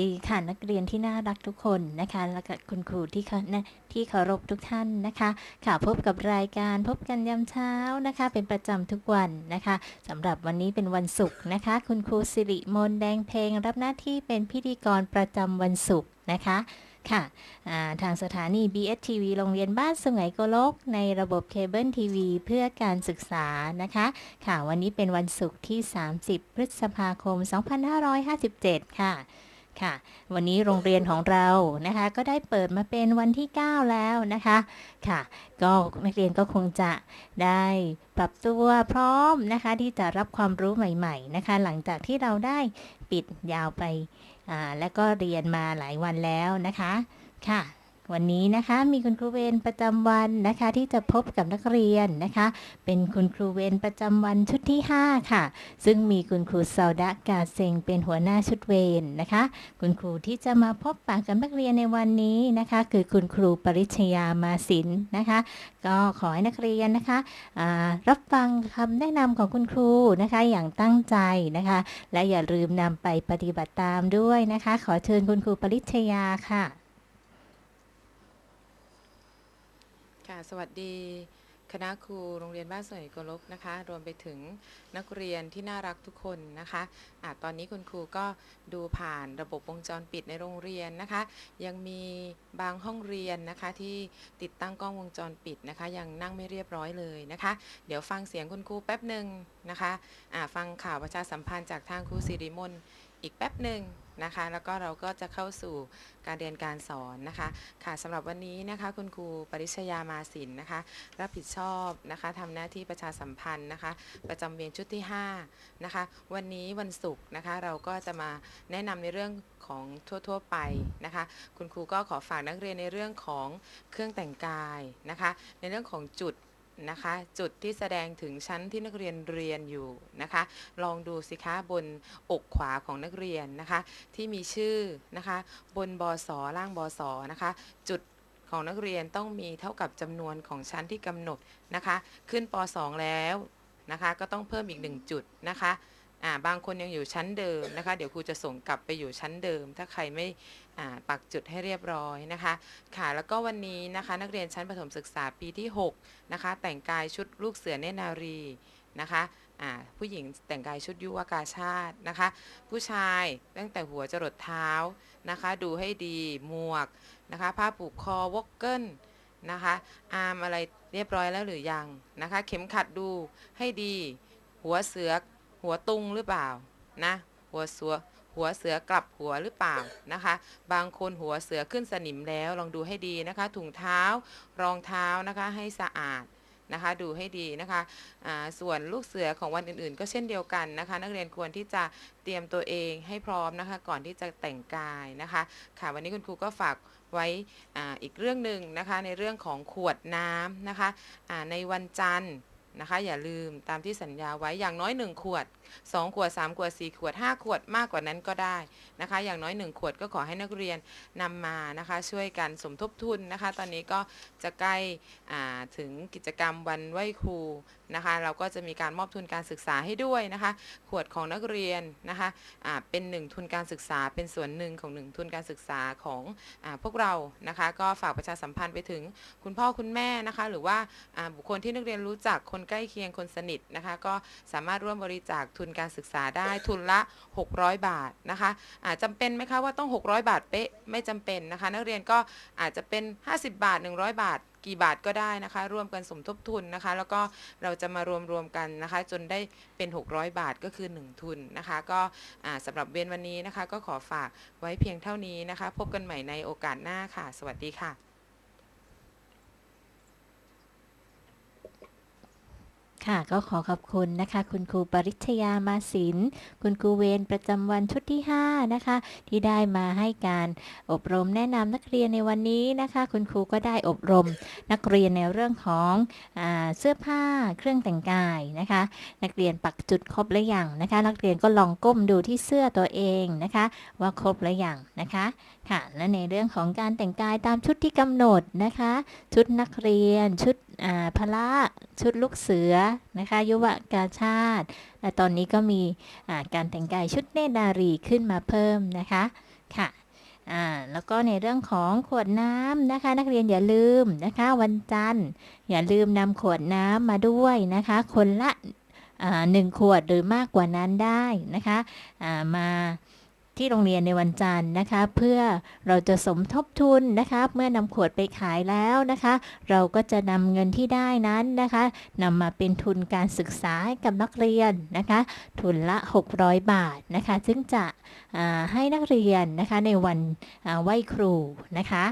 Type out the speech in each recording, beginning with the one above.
ดีค่ะนักเรียนที่น่ารักทุกคนนะคะ และก็คุณครูที่เคานะที่เคารพทุกท่านนะคะค่ะพบกับรายการพบกันยามเช้านะคะ เป็นประจำทุกวันนะคะสำหรับวันนี้เป็นวันศุกร์นะคะ คุณครูสิริมนแดงเพลง รับหน้าที่เป็นพิธีกรประจำวันศุกร์นะคะค่ะทางสถานี BSTV โรงเรียนบ้านสุไหงโกลก ในระบบเคเบิลทีวีเพื่อการศึกษานะคะ ค่ะวันนี้เป็นวันศุกร์ที่ 30 พฤษภาคม 2557 ค่ะ ค่ะ วันนี้โรงเรียนของเรานะคะ ก็ได้เปิดมาเป็นวันที่ 9 แล้วนะคะค่ะ ก็นักเรียนก็คงจะได้ปรับตัวพร้อมนะคะ ที่จะรับความรู้ใหม่ๆนะคะ หลังจากที่เราได้ปิดยาวไป และก็เรียนมาหลายวันแล้วนะคะค่ะ วันนี้นะคะมีคุณครูเวรประจำวันนะคะ ที่จะพบกับนักเรียนนะคะ เป็นคุณครูเวรประจำวันชุดที่ 5 ค่ะ ซึ่งมีคุณครูซาดะกาเซงเป็นหัวหน้าชุดเวรนะคะ คุณครูที่จะมาพบปะกับนักเรียนในวันนี้นะคะ คือคุณครูปริชยามาสินนะคะ ก็ขอให้นักเรียนนะคะรับฟังคำแนะนำของคุณครูนะคะอย่างตั้งใจนะคะ และอย่าลืมนำไปปฏิบัติตามด้วยนะคะ ขอเชิญคุณครูปริชยาค่ะ ค่ะสวัสดีคณะครูโรงเรียนบ้านสวยกลกนะคะ รวมไปถึงนักเรียนที่น่ารักทุกคนนะคะอะตอนนี้คุณครูก็ดูผ่านระบบวงจรปิดในโรงเรียนนะคะ ยังมีบางห้องเรียนนะคะที่ติดตั้งกล้องวงจรปิดนะคะ ยังนั่งไม่เรียบร้อยเลยนะคะ เดี๋ยวฟังเสียงคุณครูแป๊บหนึ่งนะคะอ่าฟังข่าวประชาสัมพันธ์จากทางครูสิริมนอีกแป๊บหนึ่ง นะคะ แล้วก็เราก็จะเข้าสู่การเรียนการสอนนะคะค่ะสำหรับวันนี้นะคะคุณครูปริชยามาสินนะคะรับผิดชอบนะคะทำหน้าที่ประชาสัมพันธ์นะคะ ประจำเวียนชุดที่5นะคะวันนี้วันศุกร์นะคะเราก็จะมาแนะนำในเรื่องของทั่วๆไปนะคะ คุณครูก็ขอฝากนักเรียนในเรื่องของเครื่องแต่งกายนะคะ ในเรื่องของจุด นะคะ จุดที่แสดงถึงชั้นที่นักเรียนเรียนอยู่นะคะ ลองดูสิคะบนอกขวาของนักเรียนนะคะ ที่มีชื่อนะคะ บนบศล่างบอสนะคะ จุดของนักเรียนต้องมีเท่ากับจำนวนของชั้นที่กำหนดนะคะ ขึ้นป .2 แล้วนะคะ ก็ต้องเพิ่มอีก 1 จุดนะคะ อ่าบางคนยังอยู่ชั้นเดิมนะคะ เดี๋ยวครูจะส่งกลับไปอยู่ชั้นเดิม ถ้าใครไม่อ่าปักจุดให้เรียบร้อยนะคะ ค่ะแล้วก็วันนี้นะคะ นักเรียนชั้นประถมศึกษาปีที่6นะคะ แต่งกายชุดลูกเสือเนนารีนะคะอ่าผู้หญิงแต่งกายชุดยุวกาชาตินะคะ ผู้ชายตั้งแต่หัวจรดเท้านะคะ ดูให้ดีหมวกนะคะ ผ้าผูกคอวอกเกิลนะคะ อาร์มอะไรเรียบร้อยแล้วหรือยังนะคะ เข็มขัดดูให้ดี หัวเสือ หัวตุงหรือเปล่านะหัวเสือหัวเสือกลับหัวหรือเปล่านะคะ บางคนหัวเสือขึ้นสนิมแล้วลองดูให้ดีนะคะ ถุงเท้ารองเท้านะคะให้สะอาดนะคะดูให้ดีนะคะอ่าส่วนลูกเสือของวันอื่นๆ ก็เช่นเดียวกันนะคะ นักเรียนควรที่จะเตรียมตัวเองให้พร้อมนะคะ ก่อนที่จะแต่งกายนะคะค่ะวันนี้คุณครูก็ฝากไว้อ่าอีกเรื่องหนึ่งนะคะในเรื่องของขวดน้ำนะคะอ่าในวันจันทร์ นะคะ อย่าลืมตามที่สัญญาไว้อย่างน้อยหนึ่งขวด2 ขวด 3 ขวด 4 ขวด 5 ขวดมากกว่านั้นก็ได้นะคะ อย่างน้อย 1 ขวดก็ขอให้นักเรียนนำมานะคะ ช่วยกันสมทบทุนนะคะ ตอนนี้ก็จะใกล้ถึงกิจกรรมวันไหว้ครูนะคะ เราก็จะมีการมอบทุนการศึกษาให้ด้วยนะคะ ขวดของนักเรียนนะคะอ่าเป็นหนึ่งทุนการศึกษาเป็นส่วนหนึ่งของหนึ่งทุนการศึกษาของอพวกเรานะคะ ก็ฝากประชาสัมพันธ์ไปถึงคุณพ่อคุณแม่นะคะ หรือว่าบุคคลที่นักเรียนรู้จักคนใกล้เคียงคนสนิทนะคะ ก็สามารถร่วมบริจาคทุนการศึกษาได้ทุนละ 600 บาทนะคะอาจำเป็นไหมคะว่าต้อง 600 บาทเป๊ะไม่จำเป็นนะคะ นักเรียนก็อาจจะเป็น 50 บาท 100 บาท กี่บาทก็ได้นะคะ ร่วมกันสมทบทุนนะคะ แล้วก็เราจะมารวมรวมกันนะคะ จนได้เป็น 600 บาทก็คือ 1 ทุนนะคะ ก็สำหรับเวียนวันนี้นะคะ ก็ขอฝากไว้เพียงเท่านี้นะคะ พบกันใหม่ในโอกาสหน้าค่ะ สวัสดีค่ะ ค่ะก็ขอขอบคุณนะคะ คุณครูปริชยามาสิน คุณครูเวรประจำวันชุดที่ 5 นะคะ ที่ได้มาให้การอบรมแนะนำนักเรียนในวันนี้นะคะ คุณครูก็ได้อบรมนักเรียนในเรื่องของอเสื้อผ้าเครื่องแต่งกายนะคะ นักเรียนปักจุดครบหรือยังนะคะ นักเรียนก็ลองก้มดูที่เสื้อตัวเองนะคะ ว่าครบหรือยังนะคะค่ะและในเรื่องของการแต่งกายตามชุดที่กำหนดนะคะ ชุดนักเรียนชุด พละชุดลูกเสือนะคะยุวกาชาติและตอนนี้ก็มีการแต่งกายชุดเนตรนารีขึ้นมาเพิ่มนะคะค่ะแล้วก็ในเรื่องของขวดน้ำนะคะ นักเรียนอย่าลืมนะคะ วันจันทร์อย่าลืมนำขวดน้ำมาด้วยนะคะ คนละหนึ่งขวดหรือมากกว่านั้นได้นะคะมา ที่โรงเรียนในวันจันทร์นะคะ เพื่อเราจะสมทบทุนนะคะเมื่อนำขวดไปขายแล้วนะคะ เราก็จะนำเงินที่ได้นั้นนะคะนำมาเป็นทุนการศึกษาให้กับนักเรียนนะคะ ทุนละ 600 บาทนะคะ ซึ่งจะให้นักเรียนนะคะในวันไหว้ครูนะคะ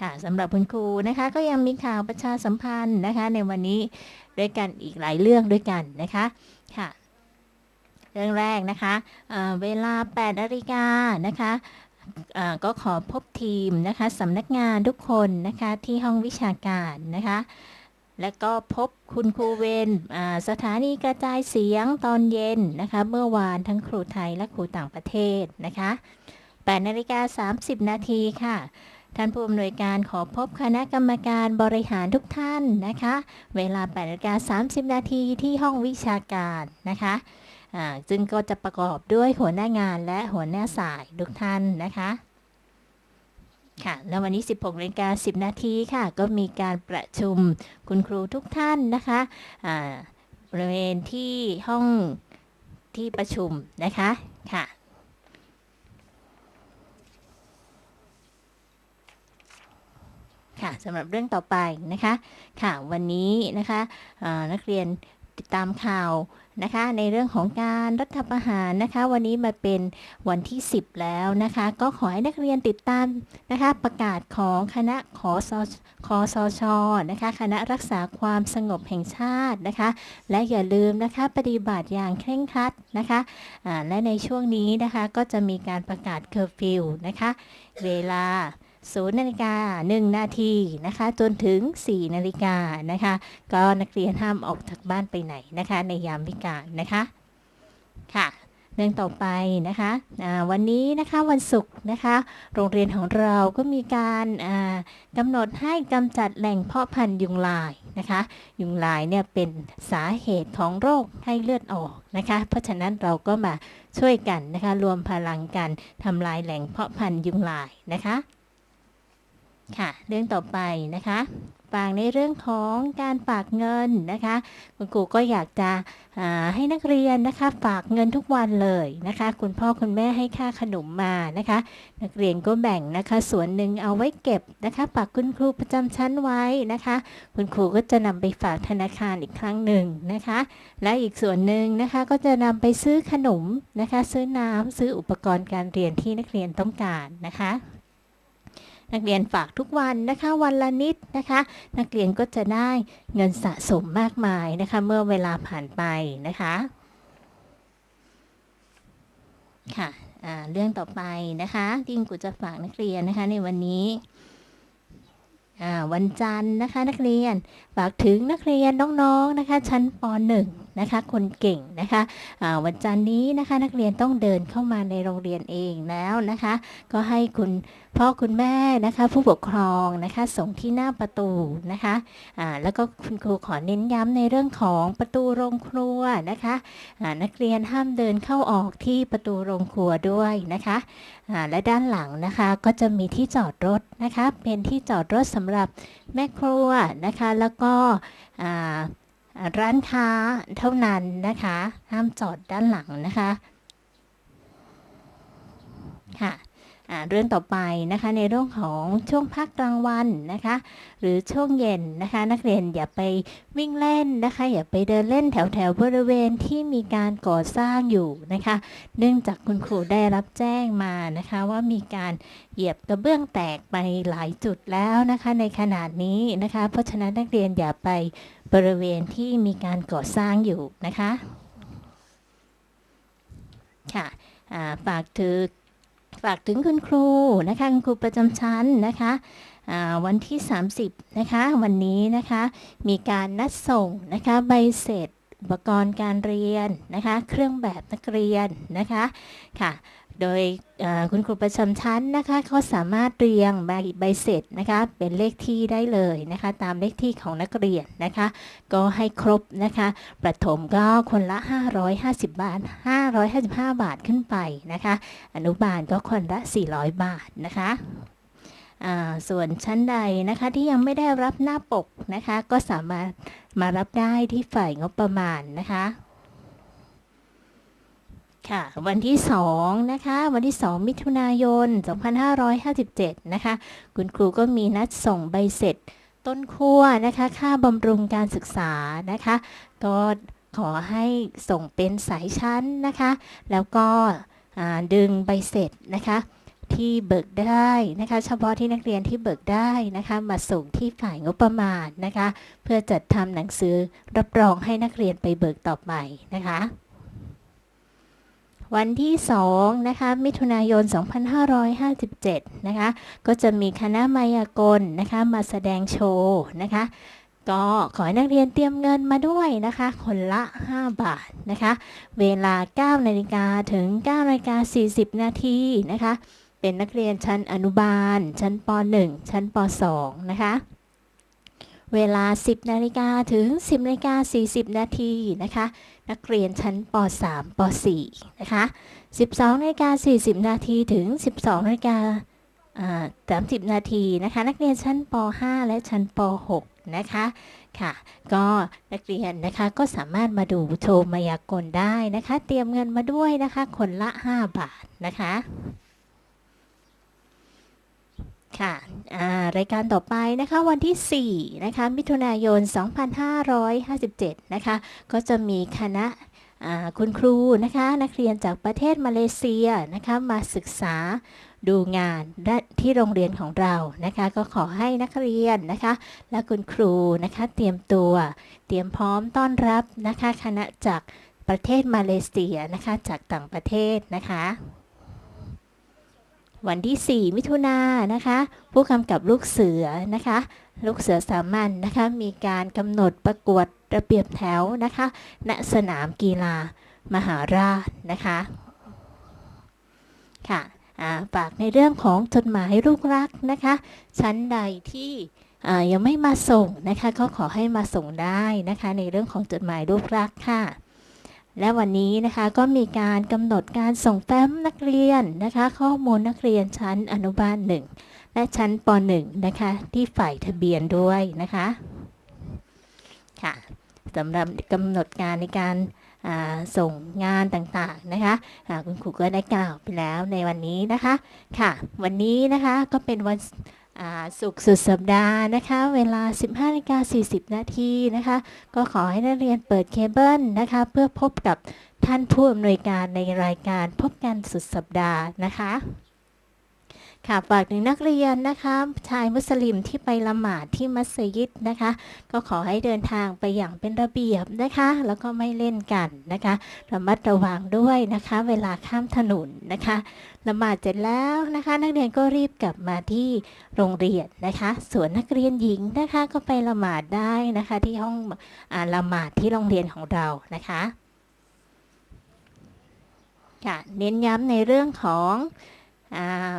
ค่ะสำหรับคุณครูนะคะก็ยังมีข่าวประชาสัมพันธ์นะคะ ในวันนี้ด้วยกันอีกหลายเรื่องด้วยกันนะคะค่ะ เรื่องแรกนะคะอ่าเวลา8นาฬิกานะคะก็ขอพบทีมนะคะสำนักงานทุกคนนะคะที่ห้องวิชาการนะคะและก็พบคุณครูเวนสถานีกระจายเสียงตอนเย็นนะคะเมื่อวานทั้งครูไทยและครูต่างประเทศนะคะ8นาฬิกา30 นาทีค่ะ ท่านผู้อำนวยการขอพบคณะกรรมการบริหารทุกท่านนะคะ เวลา8นาฬิกา30 นาทีที่ห้องวิชาการนะคะ ซึ่งก็จะประกอบด้วยหัวหน้างานและหัวหน้าสายทุกท่านนะคะค่ะแล้ววันนี้ 16นาฬิกา10 นาทีค่ะ ก็มีการประชุมคุณครูทุกท่านนะคะบริเวณที่ห้องที่ประชุมนะคะค่ะค่ะสำหรับเรื่องต่อไปนะคะ ค่ะวันนี้นะคะนักเรียนติดตามข่าว นะคะ ในเรื่องของการรัฐประหารนะคะ วันนี้มาเป็นวันที่ 10 แล้วนะคะ ก็ขอให้นักเรียนติดตามนะคะ ประกาศของคณะขอสคอสชนะคะ คณะรักษาความสงบแห่งชาตินะคะ และอย่าลืมนะคะปฏิบัติอย่างเคร่งครัดนะคะและในช่วงนี้นะคะก็จะมีการประกาศเคอร์ฟิวนะคะ เวลา 0นาฬิกา1นาทีนะคะ จนถึง 4นาฬิกานะคะ ก็นักเรียนห้ามออกจากบ้านไปไหนนะคะ ในยามวิกาลนะคะค่ะเรื่องต่อไปนะคะวันนี้นะคะวันศุกร์นะคะ โรงเรียนของเราก็มีการกำหนดให้กำจัดแหล่งเพาะพันธุ์ยุงลายนะคะ ยุงลายเนี่ยเป็นสาเหตุของโรคให้เลือดออกนะคะ เพราะฉะนั้นเราก็มาช่วยกันนะคะ รวมพลังกันทำลายแหล่งเพาะพันธุ์ยุงลายนะคะ ค่ะเรื่องต่อไปนะคะฝากในเรื่องของการฝากเงินนะคะ คุณครูก็อยากจะให้นักเรียนนะคะฝากเงินทุกวันเลยนะคะ คุณพ่อคุณแม่ให้ค่าขนมมานะคะ นักเรียนก็แบ่งนะคะ ส่วนหนึ่งเอาไว้เก็บนะคะฝากคุณครูประจำชั้นไว้นะคะ คุณครูก็จะนำไปฝากธนาคารอีกครั้งหนึ่งนะคะ และอีกส่วนหนึ่งนะคะก็จะนำไปซื้อขนมนะคะ ซื้อน้ำซื้ออุปกรณ์การเรียนที่นักเรียนต้องการนะคะ นักเรียนฝากทุกวันนะคะวันละนิดนะคะ นักเรียนก็จะได้เงินสะสมมากมายนะคะเมื่อเวลาผ่านไปนะคะค่ะเรื่องต่อไปนะคะที่คุณครูจะฝากนักเรียนนะคะในวันนี้วันจันทร์นะคะนักเรียนฝากถึงนักเรียนน้องๆนะคะ ชั้นป .1 นะคะ คนเก่งนะคะวันจันทร์นี้นะคะ นักเรียนต้องเดินเข้ามาในโรงเรียนเองแล้วนะคะ ก็ให้คุณพ่อคุณแม่นะคะ ผู้ปกครองนะคะส่งที่หน้าประตูนะคะแล้วก็คุณครูขอเน้นย้ำในเรื่องของประตูโรงครัวนะคะนักเรียนห้ามเดินเข้าออกที่ประตูโรงครัวด้วยนะคะและด้านหลังนะคะก็จะมีที่จอดรถนะคะ เป็นที่จอดรถสำหรับแม่ครัวนะคะ แล้วก็ ร้านค้าเท่านั้นนะคะ ห้ามจอดด้านหลังนะคะค่ะเรื่องต่อไปนะคะในเรื่องของช่วงพักกลางวันนะคะ หรือช่วงเย็นนะคะ นักเรียนอย่าไปวิ่งเล่นนะคะ อย่าไปเดินเล่นแถวแถวบริเวณที่มีการก่อสร้างอยู่นะคะ เนื่องจากคุณครูได้รับแจ้งมานะคะว่ามีการเหยียบกระเบื้องแตกไปหลายจุดแล้วนะคะ ในขนาดนี้นะคะ เพราะฉะนั้นนักเรียนอย่าไป บริเวณที่มีการก่อสร้างอยู่นะคะ ค่ะฝากถึงฝากถึงคุณครูนะคะคุณครูประจำชั้นนะคะวันที่ 30 นะคะ วันนี้นะคะ มีการนัดส่งนะคะ ใบเสร็จอุปกรณ์การเรียนนะคะ เครื่องแบบนักเรียนนะคะ ค่ะ โดยคุณครูประจำชั้นนะคะเขาสามารถเรียงใบใบเสร็จนะคะเป็นเลขที่ได้เลยนะคะตามเลขที่ของนักเรียนนะคะ ก็ให้ครบนะคะประถมก็คนละ 550 บาท 555 บาทขึ้นไปนะคะ อนุบาลก็คนละ 400 บาทนะคะส่วนชั้นใดนะคะที่ยังไม่ได้รับหน้าปกนะคะ ก็สามารถมารับได้ที่ฝ่ายงบประมาณนะคะ ค่ะ วันที่2นะคะ วันที่ 2 มิถุนายน 2557 นะคะ คุณครูก็มีนัดส่งใบเสร็จ ต้นขั้วนะคะ ค่าบำรุงการศึกษานะคะ ก็ขอให้ส่งเป็นสายชั้นนะคะ แล้วก็ดึงใบเสร็จนะคะที่เบิกได้นะคะเฉพาะที่นักเรียนที่เบิกได้นะคะมาส่งที่ฝ่ายงบประมาณนะคะ เพื่อจัดทำหนังสือรับรองให้นักเรียนไปเบิกต่อไปนะคะ วันที่2นะคะมิถุนายน 2557 นะคะก็จะมีคณะมายากลนะคะมาแสดงโชว์นะคะก็ขอให้นักเรียนเตรียมเงินมาด้วยนะคะ คนละ 5 บาทนะคะ เวลา 9 นาฬิกาถึง9นาฬิกา40 นาทีนะคะ เป็นนักเรียนชั้นอนุบาล ชั้นป .1 ชั้นป .2 นะคะ เวลา 10 นาฬิกาถึง 10นาฬิกา40 นาทีนะคะ นักเรียนชั้นป .3 ป .4 นะคะ 12นาฬิกา40 นาทีถึง 12นาฬิกา30 นาทีนะคะ นักเรียนชั้นป .5 และชั้นป .6 นะคะค่ะ ก็นักเรียนนะคะก็สามารถมาดูโชว์มายากลได้นะคะ เตรียมเงินมาด้วยนะคะ คนละ 5 บาทนะคะ ค่ะรายการต่อไปนะคะวันที่ 4 นะคะ มิถุนายน 2557 นะคะ ก็จะมีคณะคุณครูนะคะ นักเรียนจากประเทศมาเลเซียนะคะ มาศึกษาดูงานที่โรงเรียนของเรานะคะ ก็ขอให้นักเรียนนะคะ และคุณครูนะคะ เตรียมตัว เตรียมพร้อมต้อนรับนะคะ คณะจากประเทศมาเลเซียนะคะ จากต่างประเทศนะคะ วันที่ 4 มิถุนายนนะคะ ผู้กำกับลูกเสือนะคะ ลูกเสือสามัญนะคะ มีการกำหนดประกวดระเบียบแถวนะคะ ณ สนามกีฬามหาราชนะคะ ค่ะอ่าฝากในเรื่องของจดหมายลูกรักนะคะ ชั้นใดที่อ่ายังไม่มาส่งนะคะ ก็ขอให้มาส่งได้นะคะ ในเรื่องของจดหมายลูกรักค่ะ และวันนี้นะคะก็มีการกำหนดการส่งแฟ้มนักเรียนนะคะ ข้อมูลนักเรียนชั้นอนุบาลหนึ่งและชั้นป .1 นะคะ ที่ฝ่ายทะเบียนด้วยนะคะค่ะสำหรับกำหนดการในการส่งงานต่างๆนะคะอ่าคุณครูก็ได้กล่าวไปแล้วในวันนี้นะคะค่ะ วันนี้นะคะก็เป็นวัน สุกสุดสัปดาห์นะคะ เวลา 15นาฬิกา40 นาทีนะคะ ก็ขอให้นักเรียนเปิดเคเบิลนะคะ เพื่อพบกับท่านผู้อำนวยการในรายการพบกันสุดสัปดาห์นะคะ ค่ะฝากถึงนักเรียนนะคะชายมุสลิมที่ไปละหมาดที่มัสยิดนะคะ ก็ขอให้เดินทางไปอย่างเป็นระเบียบนะคะ แล้วก็ไม่เล่นกันนะคะระมัดระวังด้วยนะคะ เวลาข้ามถนนนะคะละหมาดเสร็จแล้วนะคะ นักเรียนก็รีบกลับมาที่โรงเรียนนะคะ ส่วนนักเรียนหญิงนะคะก็ไปละหมาดได้นะคะ ที่ห้องอละหมาดที่โรงเรียนของเรานะคะค่ะเน้นย้ำในเรื่องของอา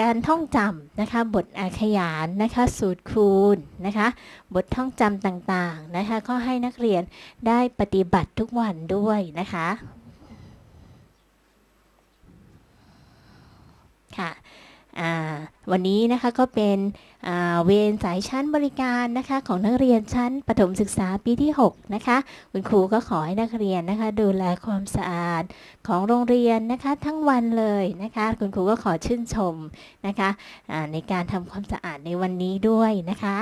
การท่องจำนะคะ บทอาขยานนะคะ สูตรคูณนะคะ บทท่องจำต่างๆนะคะ ก็ให้นักเรียนได้ปฏิบัติทุกวันด้วยนะคะ ค่ะ วันนี้นะคะก็เป็นเวรสายชั้นบริการนะคะของนักเรียนชั้นประถมศึกษาปีที่ 6 นะคะ คุณครูก็ขอให้นักเรียนนะคะดูแลความสะอาดของโรงเรียนนะคะทั้งวันเลยนะคะ คุณครูก็ขอชื่นชมนะคะในการทำความสะอาดในวันนี้ด้วยนะคะ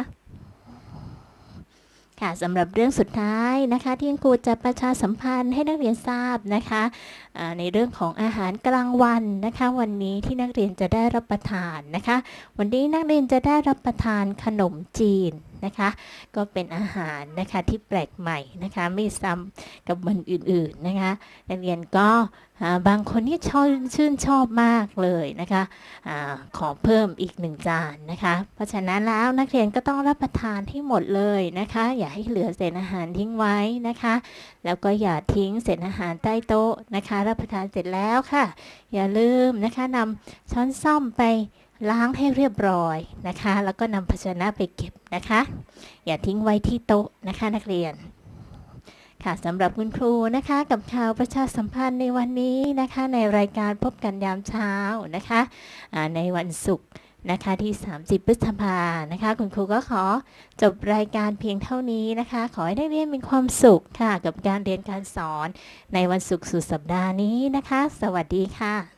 ค่ะสำหรับเรื่องสุดท้ายนะคะที่ครูจะประชาสัมพันธ์ให้นักเรียนทราบนะคะในเรื่องของอาหารกลางวันนะคะ วันนี้ที่นักเรียนจะได้รับประทานนะคะ วันนี้นักเรียนจะได้รับประทานขนมจีน นะคะ ก็เป็นอาหารนะคะที่แปลกใหม่นะคะ ไม่ซ้ำกับวันอื่นๆนะคะนักเรียนก็บางคนนี่ชอบชื่นชอบมากเลยนะคะอาขอเพิ่มอีกหนึ่งจานนะคะ เพราะฉะนั้นแล้วนักเรียนก็ต้องรับประทานให้หมดเลยนะคะ อย่าให้เหลือเศษอาหารทิ้งไว้นะคะ แล้วก็อย่าทิ้งเศษอาหารใต้โต๊ะนะคะ รับประทานเสร็จแล้วค่ะ อย่าลืมนะคะนำช้อนซ่อมไป ล้างให้เรียบร้อยนะคะ แล้วก็นำภาชนะไปเก็บนะคะ อย่าทิ้งไว้ที่โต๊ะนะคะนักเรียน ค่ะสำหรับคุณครูนะคะกับข่าวประชาสัมพันธ์ในวันนี้นะคะ ในรายการพบกันยามเช้านะคะในวันศุกร์นะคะที่ 30 พฤษภานะคะ คุณครูก็ขอจบรายการเพียงเท่านี้นะคะ ขอให้นักเรียนมีความสุขค่ะ กับการเรียนการสอนในวันศุกร์สุดสัปดาห์นี้นะคะ สวัสดีค่ะ